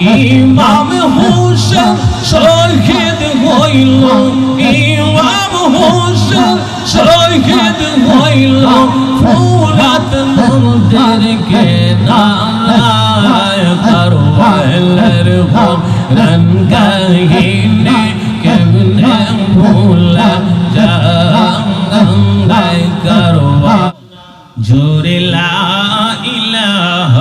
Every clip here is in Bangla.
ইমাম হোসেন শহীদ হইল, ইমাম হোসেন শহীদ হইল, ফুরাত নদীরকে নারায় করওয়ালের রন কাহিনী কেমনে ভুলা যায় করওয়া জোরে লা ইলাহা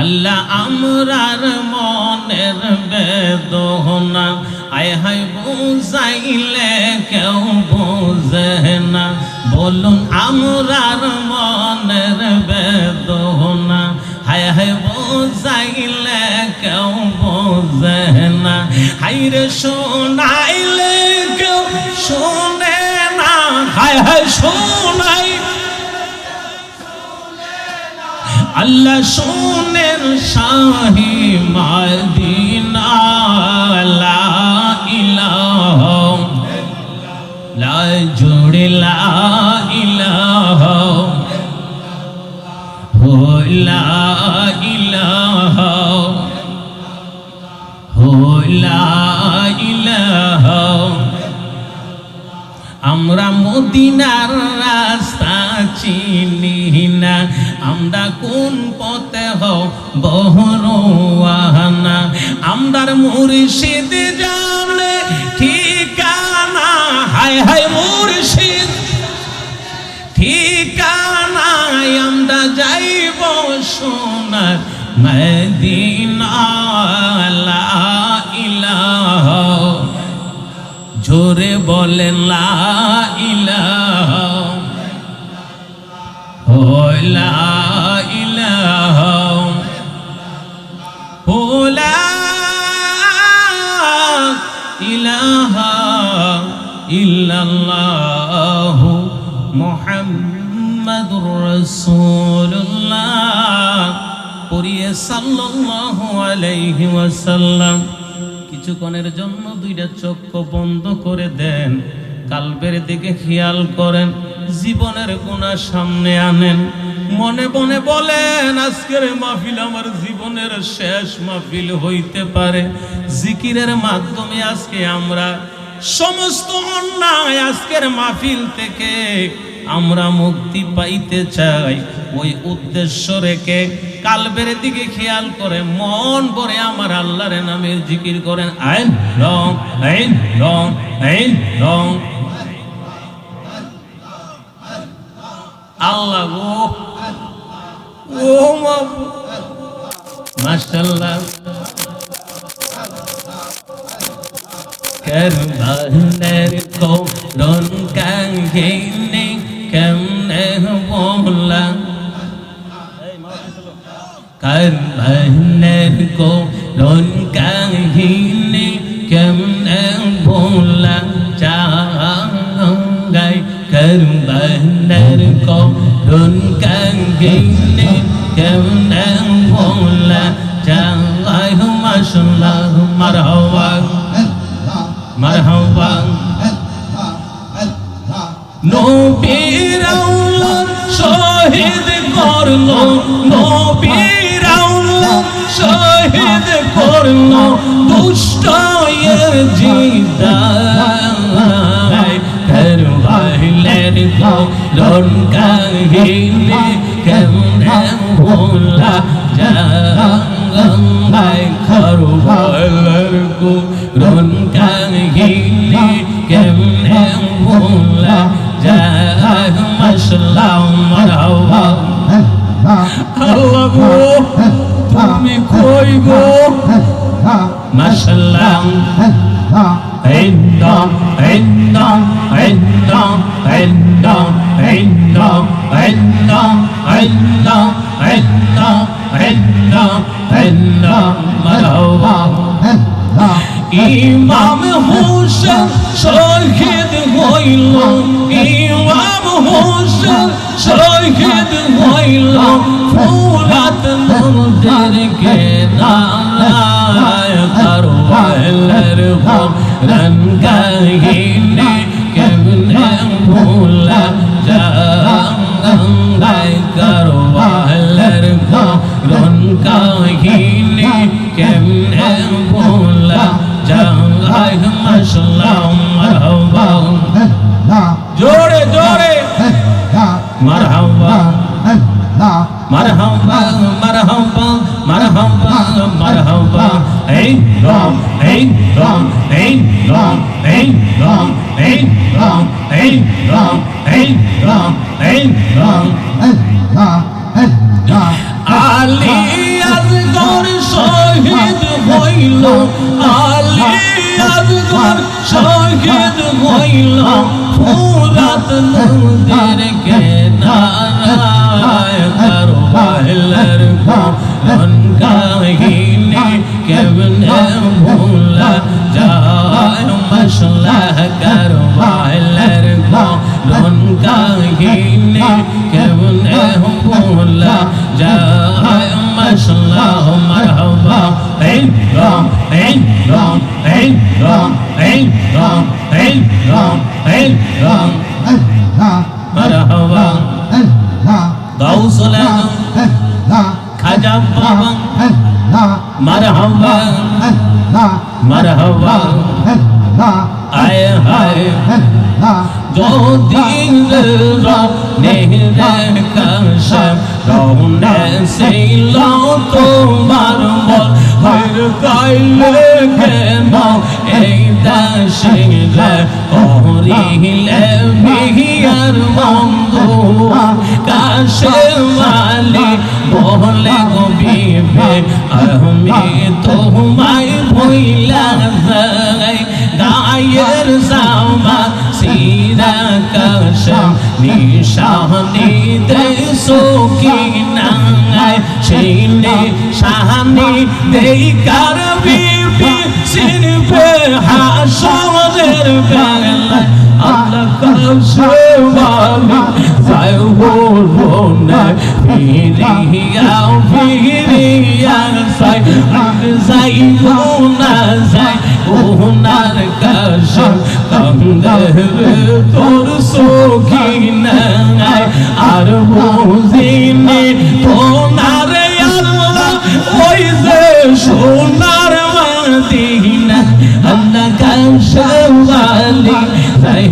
আল্লাহ আমরার মনের বেদনা। আয় হায়, বুঝাইলে কেউ বুঝে না। বলুন, আমরার মনের বেদনা। হায় হায়, বুঝাইলে কেউ বুঝে না। হাইরে শোনাইলে আল্লাহ সোনের শাহি মাদিনা, লা জোড়ে লা ইলাহা হো লা ইলাহা হো লা ইলাহা আমরা মদিনার রাস্তা চিনি না আমরা কোন পথে বহরওয়ানা আমরার মুর্শিদ জানে ঠিকানা। হায় হায় মুর্শিদ। ঠিকানায় আমরা যাইব সোনার মদিনা জোরে বলেন লা ইলাহা ও লা ইলাহা ও লা ইলাহা ইল্লাল্লাহু মুহাম্মাদুর রাসূলুল্লাহ। পড়িয়ে কিছুক্ষণের জন্য দুইটা চক্ষু বন্ধ করে দেন। কালবের দিকে খেয়াল করেন। জীবনের গুণা সামনে আনেন। মনে মনে বলেন, আজকের মাহফিল আমার জীবনের শেষ মাহফিল হইতে পারে। জিকিরের মাধ্যমে আজকে আমরা সমস্ত অন্যায় আজকের মাহফিল থেকে আমরা মুক্তি পাইতে চাই। ওই উদ্দেশ্য রেখে কালবের দিকে খেয়াল করে মন ভরে আমার আল্লাহর নামের জিকির করেন, আইন রং আইন রং আইন রং। আল্লাহ গো ও মাশাল্লাহ Kerbaner ko don kang gini kemne bola Kerbaner ko don مولا اللهم صل مرحبا مرحبا নবীর শহীদ করল, নবীর শহীদ করল দুষ্টয়ের জিদায় বাইলের রণ কাহিনী কেমন ভোলা? lại khờ vợ lỡ cu đồn càng hi đi kèm em buồn là già ai mà shalom mà đau Allah go, tumi koi go, mashallah. ইমাম হোসেন শহীদ হইল, ইমাম হোসেন শহীদ হইল, ফুরাত নদীরকে নারায় করওয়ালের রন কাহিনী কেমনে ভুলা যায়? মাশাআল্লাহ। শহীদ হইল ফুরাত নদীর কেনারায় কারবালার কোন কাহিনী কেমনে ভুলা যায় মশলা কারবালার কোন কাহিনী কেমনে حب الله جاء ما شاء الله مرحبا عين رام عين رام عين رام عين رام عين رام عين رام مرحبا غوث العالم خواجہ بابا مرحبا مرحبا آئے ہائے جودين الرب نهر كشم رون سيلان تمار مول هر قائل كما ايدا شيرا قوري لبيار ممدوع كشم علي বলে গভীরে আমি তোমায় ভুইলা গায়ের সামা نکش نشانی دسو کی نائے شیلے شانی دے کر بی بی سن پہ حشر بیل اللہ کش والی زائر پیری آو پیری آ سائی زائر ہونا زائر ہونا তোর সখিনায় আর বুঝিনি তোনার আল্লাহ ওই যে সোনার মাদিনা আল্লাহ যাই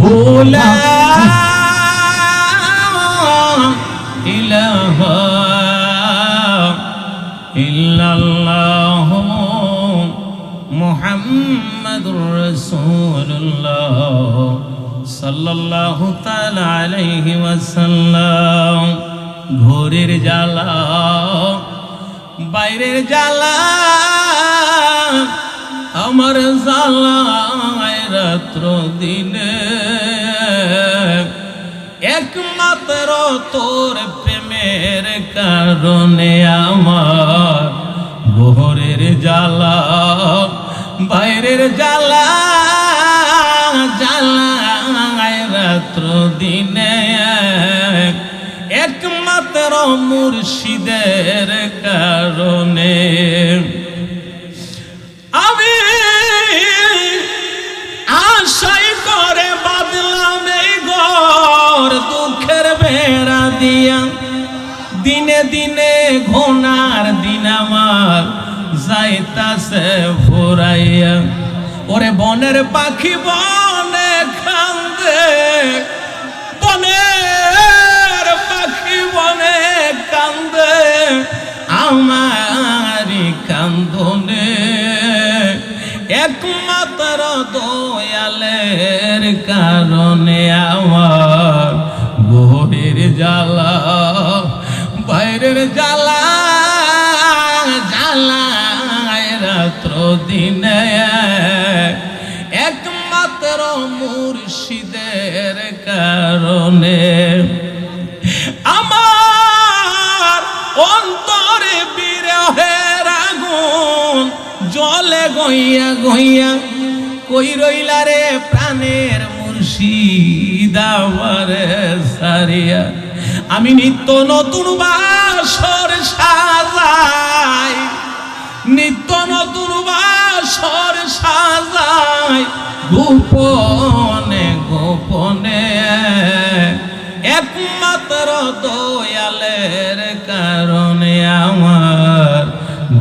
ভোলা ইলাহা ইল্লাল্লাহ মুহাম্মাদুর রাসূলুল্লাহ সাল্লাল্লাহু তাআলা আলাইহি ওয়াসাল্লাম ঘোরের জ্বালা বাইরের জ্বালা আমার জ্বালায় রাত্র দিনে। একমাত্র তোর প্রেমের কারণে আমার ভোরের জ্বালা, বাইরের জ্বালা, জ্বালায় রাত্র দিনে। একমাত্র মুর্শিদের কারণে দিনে ঘোনার দিন আমার যাইতাছে ফুরাইয়া ওরে বনের পাখি বনে খান্দে বনের পাখি বনে কান্দে, আমারি কান্দনে। একমাত্র দয়ালের কারণে আমার রাত্র দিনে একমাত্র মুর্শিদের কারণে আমার অন্তরে বিরহে জলে গইয়া গইয়া কই রইলা রে প্রাণের মুর্শিদ আমারে সারিয়া? আমি নিত্য নতুন বাসর সাজাই, নিত্য নতুন গোপনে গোপনে। একমাত্র দয়ালের কারণে আমার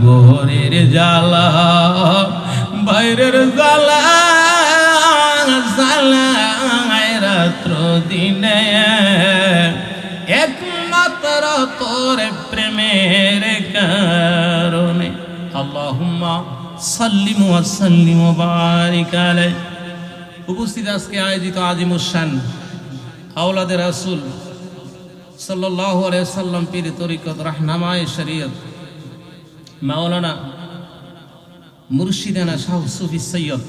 গোহরের জ্বালা, বাইরের জ্বালা জ্বালা রাত্র দিনে। একমাত্র তোর প্রেমের আল্লাহুম্মা সাল্লিম ওয়া সাল্লিম ওয়া বারিক আলাই উপস্থিত আজকে আয়োজিত আজিমুসান আওলাদে রাসূল আলাইহি সাল্লাম পীর তরিকত রাহনামায়ে শরীয়ত, মাওলানা মুর্শিদানা শাহ সুফি সৈয়দ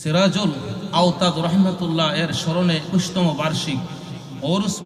সিরাজুল আওতাদ রহমতুল্লাহ এর স্মরণে পুষ্টম বার্ষিক ওরস